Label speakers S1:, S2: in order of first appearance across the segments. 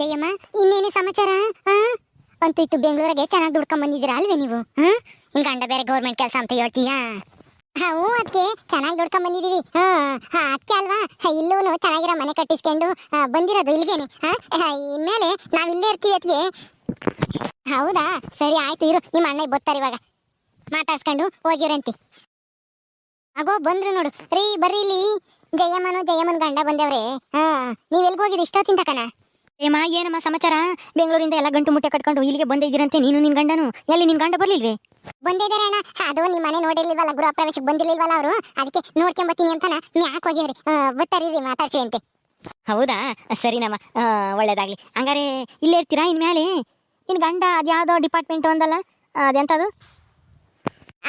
S1: ಜಯಮ್ಮ, ಇನ್ನೇನು ಸಮಾಚಾರ? ಹಾ ಅಂತೂ ಇತ್ತು ಬೆಂಗಳೂರಿಗೆ ಚೆನ್ನಾಗಿ ದುಡ್ಕೊಂಡ್ ಬಂದಿದ್ದೀರಾ ಅಲ್ವೇ ನೀವು? ಹಿಂಗ ಗಂಡ ಬೇರೆ ಗೌರ್ಮೆಂಟ್ ಕೆಲಸ ಅಂತ ಹೇಳ್ತೀಯಾ? ಹ್ಞೂ ಅದಕ್ಕೆ ಚೆನ್ನಾಗಿ ದುಡ್ಕೊಂಡ್ ಬಂದಿದೀವಿ ಹಾ ಹಾ ಅದಕ್ಕೆ ಅಲ್ವಾ? ಇಲ್ಲೂ ಚೆನ್ನಾಗಿರೋ ಮನೆ ಕಟ್ಟಿಸ್ಕೊಂಡು ಬಂದಿರೋದು ಇಲ್ಲಿಗೇನೆ. ಹಾ, ಇನ್ಮೇಲೆ ನಾವ್ ಇಲ್ಲೇ ಇರ್ತೀವಿ ಅದಕ್ಕೆ ಹೌದಾ? ಸರಿ, ಆಯ್ತು, ಇರು. ನಿಮ್ಮ ಅಣ್ಣ ಬರ್ತಾರೆ ಇವಾಗ. ಮಾತಾಡ್ಸ್ಕೊಂಡು ಹೋಗಿರಂತಿ ಆಗೋ ಬಂದ್ರು ನೋಡು. ರೀ, ಬರ್ರಿ ಇಲ್ಲಿ. ಜಯಮ್ಮನು, ಜಯಮ್ಮನ್ ಗಂಡ ಬಂದವ್ರೆ. ಹಾ, ನೀವ್ ಎಲ್ಲಿ ಹೋಗಿರಿ ಇಷ್ಟೊತ್ತಿಂದ ಕಣ?
S2: ಏಮ್ಮ ಏನಮ್ಮ ಸಮಾಚಾರ? ಬೆಂಗಳೂರಿಂದ ಎಲ್ಲ ಗಂಟು ಮುಟ್ಟೆ ಕಟ್ಕೊಂಡು ಇಲ್ಲಿಗೆ ಬಂದಿದ್ದೀರಂತೆ ನೀನು ನಿನ್ ಗಂಡನು. ಎಲ್ಲಿ ನಿನ್ ಗಂಡ ಬರ್ಲಿಲ್ವೇ?
S1: ಬಂದಿದ್ದಾರೆ ಅಣ್ಣ. ಅದು ನಿಮ್ಮ ಮನೆ ನೋಡಿರ್ಲಿಲ್ವಲ್ಲ ಗೃಹ ಪ್ರವೇಶಕ್ಕೆ ಬಂದಿರ್ಲಿಲ್ವಲ್ಲ ಅವರು? ಅದಕ್ಕೆ ನೋಡ್ಕೊಂಬತ್ತೀನಿ ಅಂತಾನ. ಮ್ಯಾಕ್ ಹೋಗಿದ್ರಿ? ಬರ್ತಾರಿ ಮಾತಾಡ್ಸಿ ಅಂತೆ.
S2: ಹೌದಾ? ಸರಿನಮ್ಮ ಒಳ್ಳೇದಾಗ್ಲಿ. ಹಂಗಾರೆ ಇಲ್ಲೇ ಇರ್ತೀರಾ ಇನ್ ಮೇಲೆ ನಿನ್ ಗಂಡ ಅದ್ಯಾವುದೋ ಡಿಪಾರ್ಟ್ಮೆಂಟ್ ಒಂದಲ್ಲ? ಅದೆಂತದು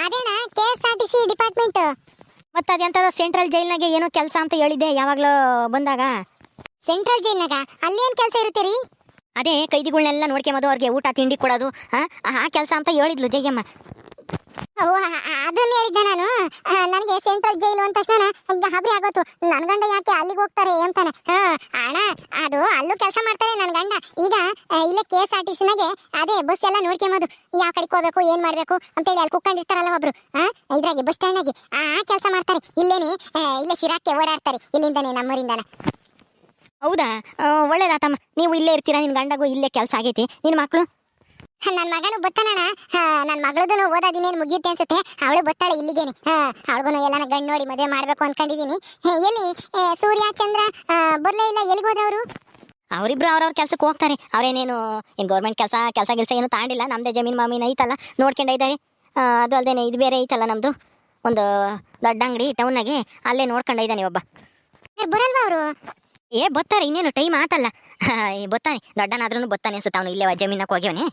S1: ಅದೇನಾ K S R T C department
S2: ಮತ್ತೆ ಅದೆಂತದು ಸೆಂಟ್ರಲ್ ಜೈಲ್ನಾಗೆ ಏನೋ ಕೆಲಸ ಅಂತ ಹೇಳಿದ್ದೆ ಯಾವಾಗಲೂ ಬಂದಾಗ.
S1: ಸೆಂಟ್ರಲ್ ಜೈಲ್ನಾಗ? ಅಲ್ಲೇನ್ ಕೆಲಸ ಇರುತ್ತೆ ರೀ
S2: ಅದೇ ಕೈದಿಗಳನ್ನೆಲ್ಲ ನೋಡ್ಕೊಂಬೋದು ಅವ್ರಿಗೆ ಊಟ ತಿಂಡಿ ಕೊಡೋದು ಆ? ಆ ಕೆಲಸ ಅಂತ ಹೇಳಿದ್ಲು ಜಯ್ಯಮ್ಮ
S1: ಓ ಅದನ್ನ ಹೇಳಿದ್ದೆ ನಾನು? ನನಗೆ ಸೆಂಟ್ರಲ್ ಜೈಲು ಅಂದ ತಕ್ಷಣ ಗಾಬರಿ ಆಗೋತು. ನನ್ನ ಗಂಡ ಯಾಕೆ ಅಲ್ಲಿಗೆ ಹೋಗ್ತಾರೆ ಅಂತಾನೆ. ಅಣ್ಣ ಅದು ಅಲ್ಲೂ ಕೆಲಸ ಮಾಡ್ತಾರೆ ನನ್ನ ಗಂಡ. ಈಗ ಇಲ್ಲೇ ಕೆ ಎಸ್ ಆರ್ ಟಿ ಸಿನಾಗೆ ಅದೇ ಬಸ್ ಎಲ್ಲ ನೋಡ್ಕೊಂಬೋದು ಯಾವ ಕಡೆಗೆ ಹೋಗ್ಬೇಕು ಏನು ಮಾಡಬೇಕು ಅಂತೇಳಿ ಅಲ್ಲಿ ಕುತ್ಕೊಂಡಿರ್ತಾರಲ್ಲ ಒಬ್ರು ಇದ್ರಾಗೆ ಬಸ್ ಸ್ಟ್ಯಾಂಡಾಗಿ ಆ ಕೆಲಸ ಮಾಡ್ತಾರೆ. ಇಲ್ಲೇನೆ ಇಲ್ಲೇ ಶಿರಾಕ್ಕೆ ಓಡಾಡ್ತಾರೆ ಇಲ್ಲಿಂದನೇ ನಮ್ಮೂರಿಂದಾನ.
S2: ಹೌದಾ? ಒಳ್ಳೇದಾ ಒಳ್ಳೇದಾತಮ್ಮ ನೀವು ಇಲ್ಲೇ ಇರ್ತೀರಾ? ನಿನ್ನ ಗಂಡಗೂ ಇಲ್ಲೇ ಕೆಲಸ ಆಗೈತಿ. ನಿನ್ ಮಕ್ಳು?
S1: ನನ್ನ ಮಗನು ಬತ್ತಾನಣ್ಣ. ನನ್ನ ಮಗಳದನು ಓದಾದಿನೇನು ಮುಗಿಯುತ್ತೆ ಅನ್ಸುತ್ತೆ. ಅವಳು ಬತ್ತಾಳೆ ಇಲ್ಲಿಗೇನೆ. ಅವಳಿಗೂ ಎಲ್ಲನ ಗಂಡು ನೋಡಿ ಮದುವೆ ಮಾಡಬೇಕು ಅನ್ಕೊಂಡಿದೀನಿ. ಹಾ, ಎಲ್ಲಿ? ಸೂರ್ಯ ಚಂದ್ರ ಬರಲೇ ಇಲ್ಲ ಎಲ್ಲಿಗೆ ಹೋದವರು?
S2: ಅವರಿಬ್ರು ಅವ್ರವ್ರ ಕೆಲ್ಸಕ್ಕೆ ಹೋಗ್ತಾರೆ. ಅವ್ರೇನೇನು ಏನು ಗೌರ್ಮೆಂಟ್ ಕೆಲಸ ಕೆಲಸ ಕೆಲಸ ಏನು ತಾಂಡಿಲ್ಲ. ನಮ್ಮದೇ ಜಮೀನು ಮಾಮೀನು ಐತಲ್ಲ ನೋಡ್ಕೊಂಡ ಇದ್ದಾರೆ ಅದು ಅಲ್ಲದೆ ಇದು ಬೇರೆ ಐತಲ್ಲ ನಮ್ಮದು ಒಂದು ದೊಡ್ಡ ಅಂಗಡಿ ಟೌನಾಗೆ ಅಲ್ಲೇ ನೋಡ್ಕೊಂಡಿದ್ದಾನೆ ಒಬ್ಬ.
S1: ಬರಲ್ವಾ ಅವರು?
S2: ಏ ಬತ್ತಾರೆ ಇನ್ನೇನು ಟೈಮ್ ಆತಲ್ಲ. ಏ, ಬತ್ತಾನೆ ದೊಡ್ಡನಾದ್ರೂ ಬತ್ತಾನೆ ಅನ್ಸುತ್ತೆ ಅವನು ಇಲ್ಲೇ ಜಮೀನಕ್ಕೆ ಹೋಗ್ಯವನೆ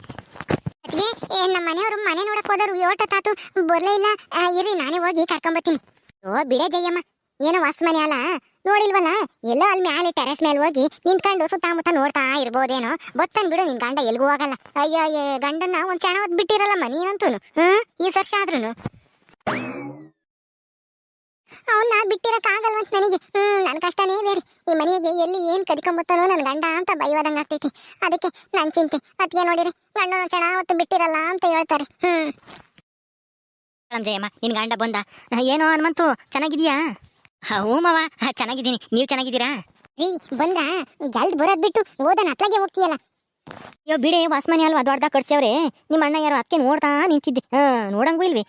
S1: ಏ ನಮ್ಮ ಮನೆಯವರು ಮನೆ ನೋಡಕ್ ಹೋದವ್ರು ಯೋಟ ತಾತು ಬರ್ಲೇ ಇಲ್ಲ. ಇರಿ ನಾನೇ ಹೋಗಿ ಕರ್ಕೊಂಬತ್ತೀನಿ ಓ ಬಿಡೆ ಜಯ್ಯಮ್ಮ ಏನೋ ವಾಸ ಮನೆ ಅಲ್ಲ? ನೋಡಿಲ್ವಲ್ಲ? ಎಲ್ಲೋ ಅಲ್ಲಿ ಮ್ಯಾಲೆ ಟೆರೆಸ್ ಮೇಲೆ ಹೋಗಿ ನಿಂತ್ಕೊಂಡು ಸುತ್ತಮುತ್ತ ನೋಡ್ತಾ ಇರ್ಬೋದೇನೋ. ಬತ್ತನ್ ಬಿಡು ನಿನ್ ಗಂಡ ಎಲ್ಗೂ ಹೋಗಲ್ಲ ಅಯ್ಯೋ ಅಯ್ಯೋ ಗಂಡನ್ನ ಒಂದ್ ಚಣ ಹೊತ್ತು ಬಿಟ್ಟಿರಲ್ಲಮ್ಮ ನೀನಂತೂನು? ಹ್ಮ್? ಈ ವರ್ಷ ಆದ್ರೂನು? ಅವನ್ನ ಬಿಟ್ಟಿರಕ್ ಆಗಲ್ವಂತ ನನಗೆ ಹ್ಮ್ ನನ್ ಕಷ್ಟನೇ ಬೇರೆ ಈ ಮನೆಗೆ ಎಲ್ಲಿ ಏನ್ ಕದಿಕೊಂಬತ್ತಾನೋ ನನ್ನ ಗಂಡ ಅಂತ ಬೈವಾದಂಗೆ ಆಗ್ತೈತಿ. ಅದಕ್ಕೆ ನನ್ ಚಿಂತೆ. ಅದಕ್ಕೆ ನೋಡಿರಿ ಗಂಡನ ಚೆನ್ನ ಹೊತ್ತು ಬಿಟ್ಟಿರಲ್ಲ ಅಂತ ಹೇಳ್ತಾರೆ. ಹ್ಮ್.
S2: ನಮ್ಮ ಜಯಮ್ಮ ನಿನ್ನ ಗಂಡ ಬಂದ. ಏನೋ ಹನುಮಂತು ಚೆನ್ನಾಗಿದೀಯಾ? ಹೂಮವ ಹ್ಞೂ ಮಾವ ಚೆನ್ನಾಗಿದ್ದೀನಿ. ನೀವು ಚೆನ್ನಾಗಿದ್ದೀರಾ?
S1: ರೀ ಬಂದ. ಜಲ್ದ್ ಬರೋದ್ ಬಿಟ್ಟು ಓದನ್ ಅತ್ಲಾಗೆ ಹೋಗ್ತೀಯಲ್ಲ.
S2: ಅಯ್ಯೋ ಬಿಡಿ ವಾಸ್ಮನೆ ಅಲ್ವಾ ದೊಡ್ಡದಾಗ ಕಟ್ಸ್ಯವ್ರೆ. ನಿಮ್ಮ ಅಣ್ಣ ಯಾರು ಅದಕ್ಕೆ ನೋಡ್ತಾ ನಿಂತಿದ್ದೆ. ಹಾ ನೋಡಂಗೂ ಇಲ್ವಿ?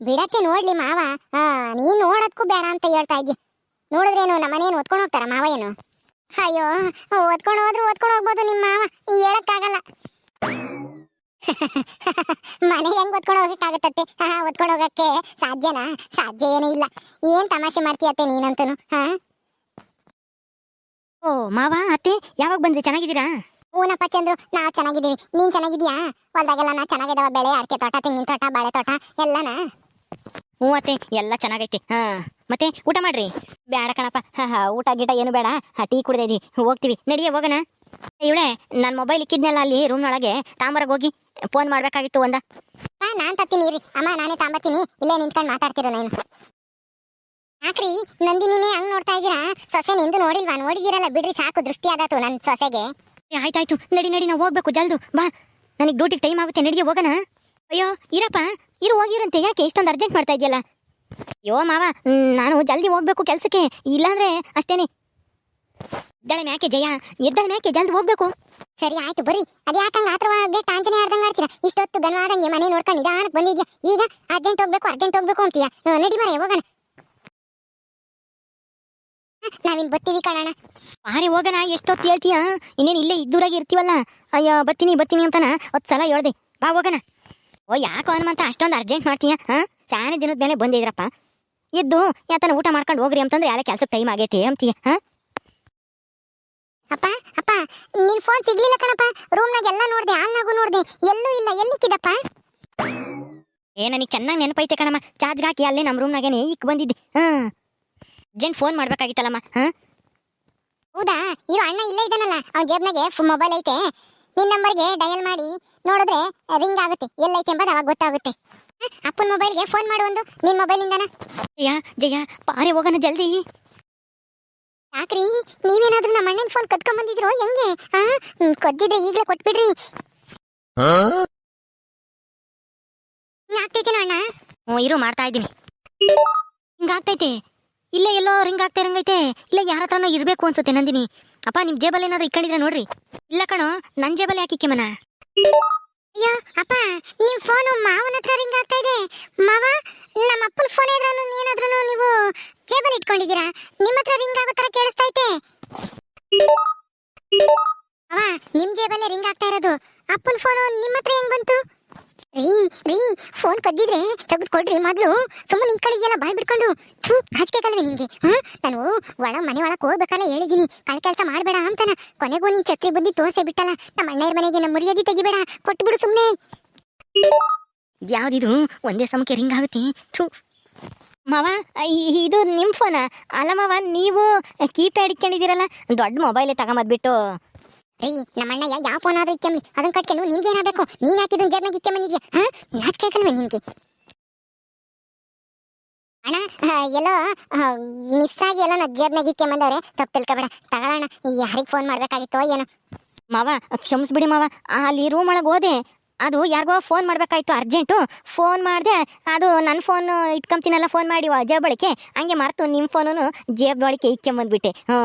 S1: ಬಿಡಕ್ಕೆ ನೋಡ್ಲಿ ಮಾವ. ಹಾ ನೀನ್ ನೋಡೋದಕ್ಕೂ ಬೇಡ ಅಂತ ಹೇಳ್ತಾ ಇದ್ದೆ. ನೋಡಿದ್ರೇನು ನಮ್ಮನೇನು ಓದ್ಕೊಂಡು ಹೋಗ್ತಾರ ಮಾವ ಏನು ಅಯ್ಯೋ ಓದ್ಕೊಂಡು ಹೋದ್ರು ಓದ್ಕೊಂಡು ಹೋಗ್ಬೋದು ನಿಮ್ಮ ಮಾವ. ಹೇಳಕ್ಕಾಗಲ್ಲ. ಮನೆ ಹೆಂಗ್ ಓದ್ಕೊಂಡು ಹೋಗಕ್ಕಾಗತ್ತತ್ತೆ? ಹಾ ಓದ್ಕೊಂಡು ಹೋಗಕ್ಕೆ ಸಾಧ್ಯನಾ? ಸಾಧ್ಯ ಏನೂ ಇಲ್ಲ. ಏನ್ ತಮಾಷೆ ಮಾಡ್ತೀಯತ್ತೆ ನೀನಂತನು ಹಾ?
S2: ಓ ಮಾವ ಅತ್ತೆ ಯಾವಾಗ ಬಂದ್ರಿ? ಚೆನ್ನಾಗಿದ್ದೀರಾ?
S1: ಓನಪ್ಪ ಚಂದ್ರು ನಾವು ಚೆನ್ನಾಗಿದ್ದೀವಿ. ನೀನ್ ಚೆನ್ನಾಗಿದ್ಯಾ ಹೊಲ್ದಾಗೆಲ್ಲ ನಾ ಚೆನ್ನಾಗಿದ್ದಾವ ಬೆಳೆ ಅಡಿಕೆ ತೋಟ ತೆಂಗಿನ ತೋಟ ಬಾಳೆ ತೋಟ ಎಲ್ಲನಾ?
S2: ಹ್ಞೂ ಅತ್ತೆ ಎಲ್ಲ ಚೆನ್ನಾಗೈತಿ ಹಾ. ಮತ್ತೆ ಊಟ ಮಾಡ್ರಿ? ಬೇಡ ಕಣಪ್ಪ. ಹಾ ಹಾ ಊಟ ಗೀಟ ಏನು ಬೇಡ. ಹಾ ಟೀ ಕುಡ್ದಿದ್ದೀವಿ ಹೋಗ್ತೀವಿ. ನಡಿಯೇ ಹೋಗೋಣ. ಇವಳೆ ನನ್ನ ಮೊಬೈಲ್ ಇಕ್ಕಿದ್ನಲ್ಲ ಅಲ್ಲಿ ರೂಮ್ನೊಳಗೆ ತಾಂಬರಗೆ ಹೋಗಿ ಫೋನ್ ಮಾಡ್ಬೇಕಾಗಿತ್ತು ಒಂದ.
S1: ಹಾ ನಾನ್ ತತ್ತೀನಿ ಇರಿ. ಅಮ್ಮ ನಾನೇ ತಾಂಬತ್ತೀನಿ. ಇಲ್ಲೇ ನಿಂತ್ಕೊಂಡು ಮಾತಾಡ್ತಿರೋ ನಾನು. ಯಾಕ್ರಿ? ನಂದಿನಿನೇ ಹಂಗ್ ನೋಡ್ತಾ ಇದ್ದೀರಾ? ಸೊಸೆ ನಿಂದು ನೋಡಿಲ್ವಾ? ನೋಡಿದಿರಲ್ಲ ಬಿಡ್ರಿ ಸಾಕು ದೃಷ್ಟಿ ಆದಾತು ನನ್ ಸೊಸೆಗೆ.
S2: ಆಯ್ತಾಯ್ತು. ನಡಿ ನಡಿ ನಾವು ಹೋಗ್ಬೇಕು ಜಲ್ದು. ಬಾ. ನನಗೆ ಡ್ಯೂಟಿಗೆ ಟೈಮ್ ಆಗುತ್ತೆ. ನಡಿಗೆ ಹೋಗೋಣ. ಅಯ್ಯೋ ಇರಪ್ಪ. ಇರು ಹೋಗಿರಂತೆ. ಯಾಕೆ? ಇಷ್ಟೊಂದು ಅರ್ಜೆಂಟ್ ಮಾಡ್ತಾ ಇದೆಯಲ್ಲ. ಅಯ್ಯೋ ಮಾವ ನಾನು ಜಲ್ದಿ ಹೋಗ್ಬೇಕು ಕೆಲಸಕ್ಕೆ. ಇಲ್ಲಾಂದ್ರೆ ಅಷ್ಟೇನೆ. ಎದ್ದಳ ಮ್ಯಾಕೆ ಜಯ? ಎದ್ದಳೆ ಮ್ಯಾಕೆ ಜಲ್ದಿ ಹೋಗ್ಬೇಕು?
S1: ಸರಿ ಆಯ್ತು ಬರ್ರಿ. ಅದು ಯಾಕಂಗ ಆತ್ರವಾಗಿ ಟಾಂಚನೆ ಅರ್ಧಂಗ ಆಡ್ತೀರಾ ಇಷ್ಟೊತ್ತು ಗನವಾದಂಗೆ ಮನೆ ನೋಡ್ಕೊಂಡು ನಿಧಾನಕ್ಕೆ ಬಂದಿದ್ಯಾ? ಈಗ ಅರ್ಜೆಂಟ್ ಹೋಗ್ಬೇಕು ಅರ್ಜೆಂಟ್ ಹೋಗ್ಬೇಕು ಅಂತೀಯ? ನಡಿ ಮನೆ ಹೋಗೋಣ. ನಾವಿನ್ ಬತ್ತೀವಿ ಕಾಣೋಣ
S2: ಬಾರಿ ಹೋಗೋಣ ಎಷ್ಟೊತ್ತು ಹೇಳ್ತೀಯ? ಇನ್ನೇನು ಇಲ್ಲೇ ಇದ್ದೂರಾಗಿ ಇರ್ತೀವಲ್ಲ. ಅಯ್ಯೋ ಬತ್ತೀನಿ ಬತ್ತೀನಿ ಅಂತಾನ ಹೊತ್ತು ಸಲ ಹೇಳ್ದೆ. ಬಾ ಹೋಗೋಣ. ಓ ಯಾಕೋ ಹನುಮಂತ ಅಷ್ಟೊಂದು ಅರ್ಜೆಂಟ್ ಮಾಡ್ತೀಯ? ಹಾಂ? ಸಾನೆ ದಿನದ ಮೇಲೆ ಬಂದಿದ್ರಪ್ಪ ಇದ್ದು ಯಾತನ ಊಟ ಮಾಡ್ಕೊಂಡು ಹೋಗ್ರಿ ಅಂತಂದ್ರೆ ಯಾರ ಕೆಲಸಕ್ಕೆ ಟೈಮ್ ಆಗೈತಿ ಅಂತೀಯ ಹಾ?
S1: ಅಪ್ಪ ಅಪ್ಪ ನಿನ್ ಫೋನ್ ಸಿಗ್ಲಿಲ್ಲ ಕಣಪ್ಪ. ರೂಮ್ನಾಗ ಎಲ್ಲ ನೋಡ್ದೆ ಆನ್ನಾಗೂ ನೋಡ್ದೆ. ಎಲ್ಲೂ ಇಲ್ಲ ಎಲ್ಲಿಕ್ಕಿದಪ್ಪ
S2: ಏ ನನಗೆ ಚೆನ್ನಾಗಿ ನೆನಪೈತೆ ಕಣಮ್ಮ. ಚಾರ್ಜ್ ಹಾಕಿ ಅಲ್ಲೇ ನಮ್ಮ ರೂಮ್ನಾಗೇನೆ ಇಕ್ ಬಂದಿದ್ದೆ ಹಾಂ? ಜನ್ ಫೋನ್ ಮಾಡ್ಬೇಕಾಗಿತ್ತಲ್ಲಮ್ಮ ಹಾಂ?
S1: ಹೌದಾ? ಇರೋ ಅಣ್ಣ ಇಲ್ಲೇ ಇದ್ದಾನಲ್ಲ. ಅವ್ನ ಜೇಬ್ನಾಗೆ ಮೊಬೈಲ್ ಐತೆ. ನಿನ್ನ ನಂಬರ್ಗೆ ಡಯಲ್ ಮಾಡಿ ನೋಡಿದ್ರೆ ರಿಂಗ್ ಆಗುತ್ತೆ. ಎಲ್ಲೈತೆ ಎಂಬುದು ಅವಾಗ ಗೊತ್ತಾಗುತ್ತೆ. ಅಪ್ಪನ ಮೊಬೈಲ್ಗೆ ಫೋನ್ ಮಾಡು ಒಂದು. ನಿನ್ ಮೊಬೈಲಿಂದನ
S2: ಜಯ ಜಯ ಪಾರೆ ಹೋಗೋಣ ಜಲ್ದಿ.
S1: ಯಾಕ್ರಿ? ನೀವೇನಾದ್ರೂ ನಮ್ಮ ಅಣ್ಣನ ಫೋನ್ ಕದ್ಕೊಂಡ್ ಬಂದಿದ್ರೋ ಹೆಂಗೆ ಹಾ ಕದ್ದಿದ್ರೆ ಈಗಲೇ ಕೊಟ್ಬಿಡ್ರಿ. ಆಗ್ತೈತೇನೋ ಅಣ್ಣ?
S2: ಹ್ಞೂ ಇರು ಮಾಡ್ತಾ ಇದ್ದೀನಿ. ಹಿಂಗಾಗ್ತೈತೆ ಇಲ್ಲೇ ಎಲ್ಲೋ ರಿಂಗ್ ಆಗ್ತಾ ಇರಂಗೈತೆ. ಇಲ್ಲ ಯಾರ ಹತ್ರನೋ ಇರಬೇಕು ಅನ್ಸುತ್ತೆ ನಂದಿನಿ. ಅಪ್ಪ ನಿಮ್ಮ ಜೇಬಲ್ಲಿ ಏನಾದ್ರು ಇಕ್ಕಂಡಿದ್ರೆ ನೋಡ್ರಿ. ಇಲ್ಲ ಕಣೋ ನನ್ನ ಜೇಬಲ್ಲಿ ಯಾಕೆ ಇಕ್ಕೆಮನ?
S1: ಅಯ್ಯೋ, ಅಪ್ಪ, ನಿಮ್ ಫೋನು ಮಾವನ ಹತ್ರ ರಿಂಗ್ ಆಗ್ತಾ ಇದೆ. ಮಾವ, ನಮ್ಮ ಅಪ್ಪನ ಫೋನ್ ಏನಾದ್ರೂ ಏನಾದ್ರೂ ನೀವು ಜೇಬಲ್ ಇಟ್ಕೊಂಡಿದ್ದೀರಾ? ನಿಮ್ಮ ಹತ್ರ ರಿಂಗ್ ಆಗೋ ತರ ಕೇಳಿಸ್ತಾ ಕೇಳಿಸ್ತೈತೆ ಅವ ನಿಮ್ ಜೇಬಲ್ಲೇ ರಿಂಗ್ ಆಗ್ತಾ ಇರೋದು. ಅಪ್ಪನ ಫೋನು ನಿಮ್ಮ ಹತ್ರ ಹೆಂಗ್ ಬಂತು? ರೀ ರೀ ಫೋನ್ ಕದ್ದಿದ್ರೆ ತೆಗೆದು ಕೊಡ್ರಿ ಮೊದ್ಲು. ಸುಮ್ಮನೆ ನಿಂತ್ಕೊಂಡಿದ್ಯಲ್ಲ, ಬಾಯ್ ಬಿಡ್ಕೊಂಡು ಥೂ, ಹಚ್ಕೆ ಕಲ್ವಿ ನಿಂಗೆ ಹಾ ನಾನು ಒಳ, ಮನೆ ಒಳಗೆ ಹೋಗ್ಬೇಕಲ್ಲ ಹೇಳಿದೀನಿ. ಕಳ್ ಕೆಲಸ ಮಾಡಬೇಡ ಅಂತಾನ. ಕೊನೆಗೂ ನಿನ್ ಛತ್ರಿ ಬುದ್ಧಿ ತೋರ್ಸೆ ಬಿಟ್ಟಲ್ಲ. ನಮ್ಮ ಅಣ್ಣಯ್ಯರ ಮನೆಗೆ ನಮ್ಮ ಮುರಿಯೋದಿ ತೆಗಿಬೇಡ. ಕೊಟ್ಬಿಡು ಸುಮ್ಮನೆ
S2: ಯಾವ್ದಿದು? ಒಂದೇ ಸಮಕ್ಕೆ ರಿಂಗ್ ಆಗುತ್ತೆ. ಥೂ. ಮಾವ ಇದು ನಿಮ್ಮ ಫೋನ ಅಲ್ಲ ಮಾವ, ನೀವು ಕೀಪ್ಯಾಡ್ ಇಟ್ಕೊಂಡಿದ್ದೀರಲ್ಲ? ದೊಡ್ಡ ಮೊಬೈಲೇ ತಗೊಂಬದ್ಬಿಟ್ಟು.
S1: ರೀ ನಮ್ಮ ಯಾ ಯಾವ ಫೋನ್ ಆದ್ರೂ ಇಕ್ಕಂಬ್ಲಿ ಅದನ್ನ ಕಟ್ಕೊಂಡು ನಿನ್ಗೆ ಏನಾಗಬೇಕು? ನೀನ್ ಹಾಕಿದ್ ಜರ್ನಾಗ ಇಕ್ಕಂಬಂದಿದ್ಯಾ ಹಾ? ನಾಟ್ ಕಲ್ವೆ ನಿನ್ಗೆ? ಅಣ್ಣ ಎಲ್ಲೋ ಮಿಸ್ ಆಗಿ ಎಲ್ಲ ನಾ ಜೇಬ್ನಾಗ ಇಕ್ಕಂಬಂದವ್ರೆ ತಪ್ಪು ತಿಳ್ಕೊಬೇಡ. ತಗೊಳ್ಳೋಣ ಯಾರಿಗೆ ಫೋನ್ ಮಾಡ್ಬೇಕಾಗಿತ್ತೋ ಏನೋ.
S2: ಮಾವ, ಕ್ಷಮಿಸ್ಬಿಡಿ ಮಾವ. ಅಲ್ಲಿ ರೂಮ್ ಒಳಗೆ ಹೋದೆ. ಅದು ಯಾರಿಗೋ ಫೋನ್ ಮಾಡಬೇಕಾಯ್ತು ಅರ್ಜೆಂಟು ಫೋನ್ ಮಾಡಿದೆ, ಅದು ನನ್ನ ಫೋನ್ ಇಟ್ಕೊಂತೀನಲ್ಲ ಫೋನ್ ಮಾಡಿ ಜೇಬಳಿಕೆ ಹಂಗೆ ಮರೆತು ನಿಮ್ಮ ಫೋನು ಬಳಿಕೆ ಇಕ್ಕೊಂಬಂದ್ಬಿಟ್ಟೆ. ಹ್ಞೂ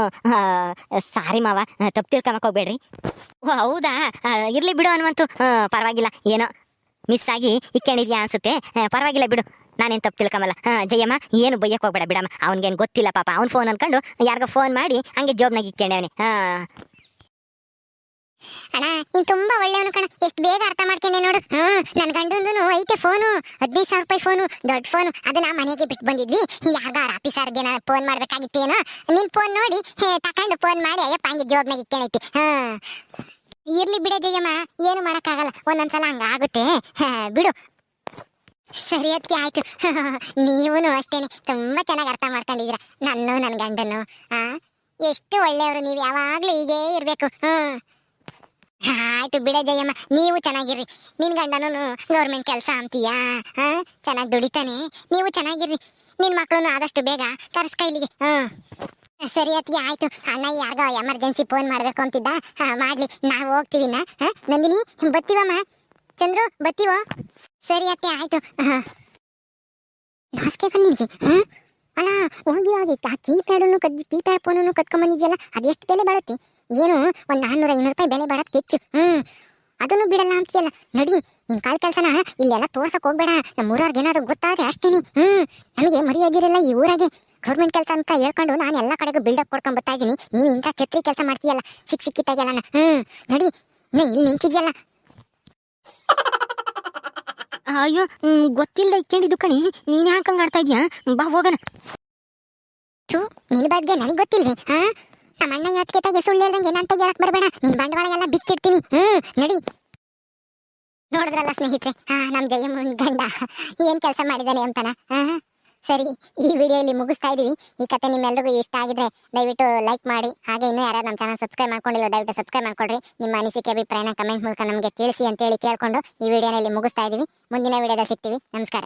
S2: ಸಾರಿ ಮಾವ, ತಪ್ಪು ತಿಳ್ಕೊಂಬಕ್ಕೆ ಹೋಗ್ಬೇಡ್ರಿ. ಓ, ಹೌದಾ? ಇರಲಿ ಬಿಡು ಅನ್ನುವಂತು ಪರವಾಗಿಲ್ಲ, ಏನೋ ಮಿಸ್ ಆಗಿ ಇಕ್ಕೊಂಡಿದ್ಯಾ ಅನ್ಸುತ್ತೆ. ಪರವಾಗಿಲ್ಲ ಬಿಡು, ನಾನೇನು ತಪ್ಪು ತಿಳ್ಕೊಂಬಲ್ಲ. ಹಾಂ ಜಯಮ್ಮ, ಏನು ಬೈಯಕ್ಕೆ ಹೋಗ್ಬೇಡ ಬಿಡಮ್ಮ. ಅವ್ನಿಗೇನು ಗೊತ್ತಿಲ್ಲ ಪಾಪ, ಅವ್ನ ಫೋನ್ ಅಂದ್ಕೊಂಡು ಯಾರಿಗೋ ಫೋನ್ ಮಾಡಿ ಹಂಗೆ ಜೋಬ್ನಾಗ ಇಕ್ಕೊಂಡೇವನಿ ಹಾಂ
S1: ಅಣ್ಣ, ನೀನ್ ತುಂಬಾ ಒಳ್ಳೆಯವನು ಕಣ. ಎಷ್ಟು ಬೇಗ ಅರ್ಥ ಮಾಡ್ಕೊಂಡೆ ನೋಡು. ಹ್ಮ್, ನನ್ ಗಂಡಂದು ಐತೆ ಫೋನು. ಹದಿನೈದು ಸಾವಿರ ರೂಪಾಯಿ ಫೋನು, ದೊಡ್ಡ ಫೋನು. ಅದನ್ನ ಮನೆಗೆ ಬಿಟ್ಟು ಬಂದಿದ್ವಿ. ಯಾರ್ಗಾರ ಆಫೀಸರ್ಗೆ ಫೋನ್ ಮಾಡ್ಬೇಕಾಗಿತ್ತೇನೋ. ನಿನ್ ಫೋನ್ ನೋಡಿ ತಕೊಂಡು ಫೋನ್ ಮಾಡಿ, ಅಯ್ಯಪ್ಪ, ಹಂಗೆ ಜೋಬ್ನಾಗ ಇಕ್ಕಣೈತಿ ಹಾ ಇರ್ಲಿ ಬಿಡ ಜಯಮ್ಮ, ಏನು ಮಾಡಕ್ಕಾಗಲ್ಲ. ಒಂದೊಂದ್ಸಲ ಹಂಗಾಗುತ್ತೆ ಬಿಡು. ಸರಿ ಅದಕ್ಕೆ ಆಯ್ತು. ನೀವೂ ಅಷ್ಟೇನೆ. ತುಂಬಾ ಚೆನ್ನಾಗಿ ಅರ್ಥ ಮಾಡ್ಕೊಂಡಿದ್ದೀರ. ನನ್ನ ನನ್ನ ಗಂಡನು. ಆ, ಎಷ್ಟು ಒಳ್ಳೆಯವರು. ನೀವು ಯಾವಾಗಲೂ ಹೀಗೇ ಇರಬೇಕು. ಹ್ಮ್. ಆಯ್ತು ಬಿಡ ಜಯಮ್ಮ, ನೀವು ಚೆನ್ನಾಗಿರ್ರಿ. ನಿನ್ ಗಂಡನೂ ಗೌರ್ಮೆಂಟ್ ಕೆಲಸ ಅಂತೀಯಾ? ಹಾ ಚೆನ್ನಾಗಿ ದುಡಿತಾನೆ. ನೀವು ಚೆನ್ನಾಗಿರ್ರಿ. ನಿನ್ ಮಕ್ಕಳನ್ನು ಆದಷ್ಟು ಬೇಗ ಕರ್ಸ್ಕ ಇಲ್ಲಿಗೆ ಹ್ಮ್ ಸರಿ ಅತ್ತಿಗೆ, ಆಯ್ತು. ಅಣ್ಣ, ಯಾರಿಗೋ ಎಮರ್ಜೆನ್ಸಿ ಫೋನ್ ಮಾಡ್ಬೇಕು ಅಂತಿದ್ದ. ಹಾ ಮಾಡ್ಲಿ. ನಾವು ಹೋಗ್ತೀವಿ ನಾ ಹಾ ನಂದಿನಿ ಬತ್ತೀವಮ್ಮ ಚಂದ್ರು ಬತ್ತೀವೋ ಸರಿ ಅತ್ತೆ, ಆಯ್ತು. ಹಾ ನಾಸ್ಕೆ ಹ್ಮ್ ಅಲ್ಲ ಹೋಗಿ ಹೋಗಿ ಕೀಪ್ಯಾಡನ್ನು ಕದ್, ಕೀಪ್ಯಾಡ್ ಫೋನನ್ನು ಕತ್ಕೊಂಡ್ಬಂದಿದ್ಯಲ್ಲ ಅದೆಷ್ಟು ಬೆಲೆ ಬಾಳುತ್ತೆ? ಏನು? ಒಂದು ನಾನ್ನೂರ ಐನೂರು ರೂಪಾಯಿ ಬೆಲೆ ಬಾಡೋದು ಕೆಚ್ಚು. ಹ್ಞೂ ಅದನ್ನು ಬಿಡಲ್ಲ ಅಂತೀಯಲ್ಲ. ನಡಿ, ನಿನ್ ಕಾಲ್ ಕೆಲಸನ ಇಲ್ಲೆಲ್ಲ ತೋರ್ಸಕ್ ಹೋಗ್ಬೇಡ. ನಮ್ಮ ಊರವ್ರಿಗೆ ಏನಾದ್ರು ಗೊತ್ತಾದ್ರೆ ಅಷ್ಟೇನಿ ಹ್ಮ್. ನಮಗೆ ಮರ್ಯಾದಿರಲ್ಲ ಈ ಊರಾಗೆ. ಗೌರ್ಮೆಂಟ್ ಕೆಲಸ ಅಂತ ಹೇಳ್ಕೊಂಡು ನಾನು ಎಲ್ಲ ಕಡೆಗೂ ಬಿಲ್ಡಪ್ ಕೊಡ್ಕೊಂಡ್ ಬರ್ತಾ ಇದೀನಿ ನೀನ್ ಇಂಥ ಛತ್ರಿ ಕೆಲಸ ಮಾಡ್ತೀಯಲ್ಲ ಸಿಕ್ ಸಿಕ್ಕಿತ್ತಾಗೆಲ್ಲ ಹ್ಮ್. ನಡಿ. ಇನ್ನ ಇಲ್ಲಿ ನಿಂತಿದ್ಯಲ್ಲ.
S2: ಅಯ್ಯೋ ಗೊತ್ತಿಲ್ಲದೆ ಇಕ್ಕೊಂಡಿದ್ದು ಕಣಿ. ನೀನ್ ಯಾಕಂಗೆ ಆಡ್ತಾ ಇದೀಯಾ? ಬಾ ಹೋಗೋಣ.
S1: ನಿನ್ ಬಗ್ಗೆ ನನಗೆ ಗೊತ್ತಿಲ್ವೇ? ಹಾ? ನಮ್ಮ ಅಣ್ಣ ಯಾತ್ಕೆತಾಗೆ ಸುಳ್ಳು ಹೇಳ್ದಂಗೆ ಏನಂತ ಹೇಳಕ್ ಬರಬೇಡ. ನಿನ್ ಬಂಡವಾಳ ಎಲ್ಲ ಬಿಚ್ಚಿಡ್ತೀನಿ. ಹ್ಮ್, ನಡಿ. ನೋಡಿದ್ರಲ್ಲ ಸ್ನೇಹಿತರೆ? ಹಾ, ನಮ್ ಜಯಮ್ಮನ್ ಗಂಡ. ಏನ್ ಕೆಲಸ ಮಾಡಿದಾನೆ ಅಂತಾನ? ಹಾ ಸರಿ, ಈ ವಿಡಿಯೋ ಇಲ್ಲಿ ಮುಗಿಸ್ತಾ ಇದೀವಿ. ಈ ಕತೆ ನಿಮ್ಮೆಲ್ಲರಿಗೂ ಇಷ್ಟ ಆಗಿದ್ರೆ ದಯವಿಟ್ಟು ಲೈಕ್ ಮಾಡಿ. ಹಾಗೆ ಇನ್ನೂ ಯಾರು ನಮ್ಮ ಚಾನಲ್ ಸಬ್ಸ್ಕ್ರೈಬ್ ಮಾಡ್ಕೊಂಡಿಲ್ಲ ದಯವಿಟ್ಟು ಸಬ್ಸ್ಕ್ರೈಬ್ ಮಾಡ್ಕೊಡ್ರಿ. ನಿಮ್ಮ ಅನಿಸಿಕೆ, ಅಭಿಪ್ರಾಯನ ಕಮೆಂಟ್ ಮೂಲಕ ನಮಗೆ ತಿಳಿಸಿ ಅಂತೇಳಿ ಕೇಳ್ಕೊಂಡು ಈ ವಿಡಿಯೋನಲ್ಲಿ ಮುಗಿಸ್ತಾ ಇದ್ದೀವಿ ಮುಂದಿನ ವಿಡಿಯೋದಲ್ಲಿ ಸಿಗ್ತೀವಿ. ನಮಸ್ಕಾರ.